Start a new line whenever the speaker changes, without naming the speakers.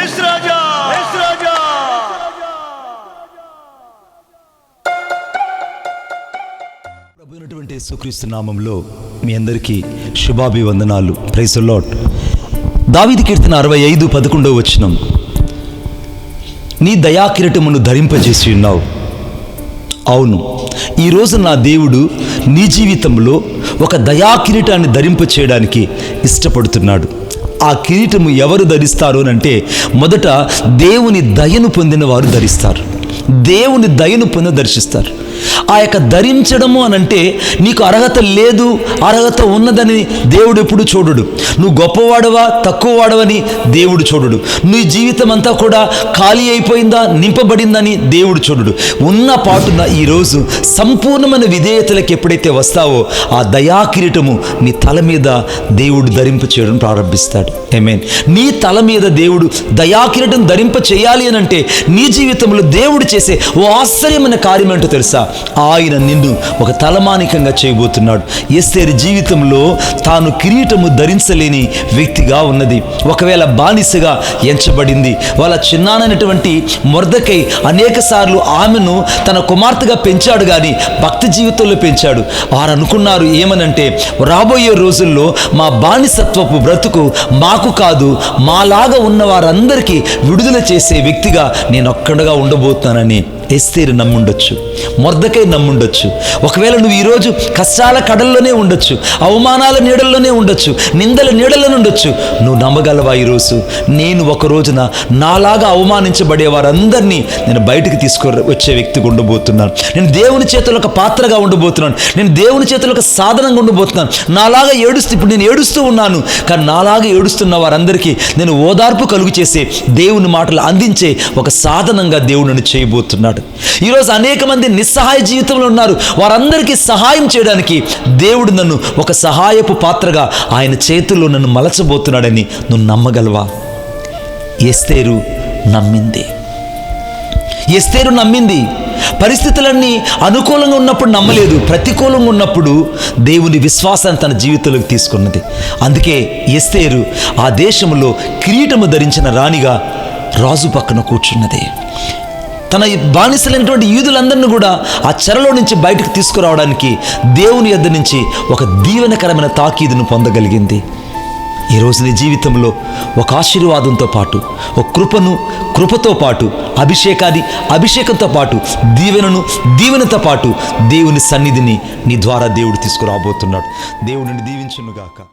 Yes యేసుక్రీస్తు నామంలో మీ అందరికీ శుభాభివందనాలు. ప్రైస్ లాట్ దావిది కీర్తన అరవై ఐదు పదకొండవ వచనం. నీ దయా కిరటమును ధరింపజేసి ఉన్నావు. అవును ఈరోజు నా దేవుడు నీ జీవితంలో ఒక దయా కిరీటాన్ని ధరింప చేయడానికి ఇష్టపడుతున్నాడు. ఆ కిరీటము ఎవరు ధరిస్తారు అని అంటే మొదట దేవుని దయను పొందిన వారు ధరిస్తారు. దేవుని దయను పొంది దర్శిస్తారు. ఆ యొక్క ధరించడము అని అంటే నీకు అర్హత లేదు అర్హత ఉన్నదని దేవుడు ఎప్పుడు చూడడు. నువ్వు గొప్పవాడవా తక్కువ వాడవని దేవుడు చూడడు. నీ జీవితం అంతా కూడా ఖాళీ అయిపోయిందా నింపబడిందని దేవుడు చూడడు. ఉన్న పాటున ఈరోజు సంపూర్ణమైన విధేయతలకు ఎప్పుడైతే వస్తావో ఆ దయా కిరీటము నీ తల మీద దేవుడు ధరింప చేయడం ప్రారంభిస్తాడు. ఏమేన్ నీ తల మీద దేవుడు దయాకిరీటం ధరింప చేయాలి అని అంటే నీ జీవితంలో దేవుడు చేసే ఓ ఆశ్చర్యమైన కార్యం ఏంటో తెలుసా? ఆయన నిన్ను ఒక తలమానికంగా చేయబోతున్నాడు. ఎస్తేరి జీవితంలో తాను కిరీటము ధరించలేని వ్యక్తిగా ఉన్నది. ఒకవేళ బానిసగా ఎంచబడింది. వాళ్ళ చిన్నానటువంటి మురదకై అనేక సార్లు ఆమెను తన కుమార్తెగా పెంచాడు కానీ భక్తి జీవితంలో పెంచాడు. వారు అనుకున్నారు ఏమనంటే రాబోయే రోజుల్లో మా బానిసత్వపు బ్రతుకు మాకు కాదు మాలాగా ఉన్న వారందరికీ విడుదల చేసే వ్యక్తిగా నేను ఒక్కడగా ఉండబోతున్నానని. ఎస్తేరు నమ్ముండొచ్చు మొర్దకై నమ్ముండొచ్చు. ఒకవేళ నువ్వు ఈరోజు కష్టాల కడల్లోనే ఉండొచ్చు అవమానాల నీడల్లోనే ఉండొచ్చు నిందల నీడల్లో ఉండొచ్చు నువ్వు నమ్మగలవా ఈరోజు? నేను ఒక రోజున నాలాగా అవమానించబడే వారందరినీ నేను బయటకు తీసుకు వచ్చే వ్యక్తిగా ఉండబోతున్నాను. నేను దేవుని చేతుల్లో ఒక పాత్రగా ఉండబోతున్నాను. నేను దేవుని చేతుల్లో ఒక సాధనంగా ఉండబోతున్నాను. నాలాగా ఏడుస్తూ ఇప్పుడు నేను ఏడుస్తూ ఉన్నాను కానీ నాలాగా ఏడుస్తున్న వారందరికీ నేను ఓదార్పు కలుగు చేసే దేవుని మాటలు అందించే ఒక సాధనంగా దేవుడు నన్ను చేయబోతున్నాడు. ఈరోజు అనేక మంది నిస్సహాయ జీవితంలో ఉన్నారు. వారందరికీ సహాయం చేయడానికి దేవుడు నన్ను ఒక సహాయపు పాత్రగా ఆయన చేతుల్లో నన్ను మలచబోతున్నాడని నువ్వు నమ్మగలవా? ఎస్తేరు నమ్మింది. ఎస్తేరు నమ్మింది. పరిస్థితులన్నీ అనుకూలంగా ఉన్నప్పుడు నమ్మలేదు. ప్రతికూలంగా ఉన్నప్పుడు దేవుని విశ్వాసాన్ని తన జీవితంలోకి తీసుకున్నది. అందుకే ఎస్తేరు ఆ దేశంలో కిరీటము ధరించిన రాణిగా రాజు పక్కన కూర్చున్నది. తన బానిసలైనటువంటి యూదులందరినీ కూడా ఆ చెరలో నుంచి బయటకు తీసుకురావడానికి దేవుని యొద్ద నుంచి ఒక దీవెనకరమైన తాకీదును పొందగలిగింది. ఈరోజు నీ జీవితంలో ఒక ఆశీర్వాదంతో పాటు ఒక కృపను కృపతో పాటు అభిషేకాన్ని అభిషేకంతో పాటు దీవెనను దీవెనతో పాటు దేవుని సన్నిధిని నీ ద్వారా దేవుడు తీసుకురాబోతున్నాడు. దేవుడిని దీవించునుగాక.